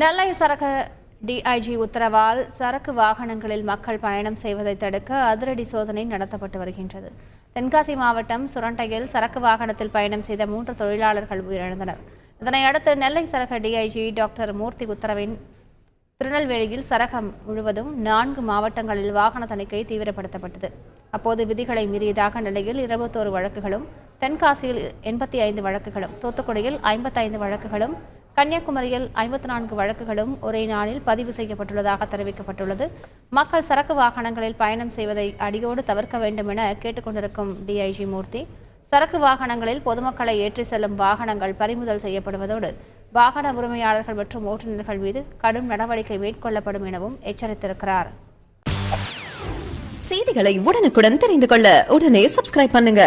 நெல்லை சரக்கு டிஐஜி உத்தரவால் சரக்கு வாகனங்களில் மக்கள் பயணம் செய்வதை தடுக்க அதிரடி சோதனை நடத்தப்பட்டு வருகின்றது. தென்காசி மாவட்டம் சுரண்டையில் சரக்கு வாகனத்தில் பயணம் செய்த மூன்று தொழிலாளர்கள் உயிரிழந்தனர். இதனை அடுத்து நெல்லை சரக டிஐஜி டாக்டர் மூர்த்தி உத்தரவின் திருநெல்வேலியில் சரகம் முழுவதும் நான்கு மாவட்டங்களில் வாகன தணிக்கை தீவிரப்படுத்தப்பட்டது. அப்போது விதிகளை மீறியதாக நிலையில் இருபத்தோரு வழக்குகளும் தென்காசியில் எண்பத்தி ஐந்து வழக்குகளும் தூத்துக்குடியில் ஐம்பத்தைந்து வழக்குகளும் கன்னியாகுமரியில் ஐம்பத்தி நான்கு வழக்குகளும் ஒரே நாளில் பதிவு செய்யப்பட்டுள்ளதாக தெரிவிக்கப்பட்டுள்ளது. மக்கள் சரக்கு வாகனங்களில் பயணம் செய்வதை அடியோடு தவிர்க்க வேண்டும் என கேட்டுக்கொண்டிருக்கும் டிஐஜி மூர்த்தி சரக்கு வாகனங்களில் பொதுமக்களை ஏற்றி செல்லும் வாகனங்கள் பறிமுதல் செய்யப்படுவதோடு வாகன உரிமையாளர்கள் மற்றும் ஓட்டுநர்கள் மீது கடும் நடவடிக்கை மேற்கொள்ளப்படும் எனவும் எச்சரித்திருக்கிறார். செய்திகளை உடனுக்குடன் தெரிந்து கொள்ள உடனே சப்ஸ்கிரைப் பண்ணுங்க.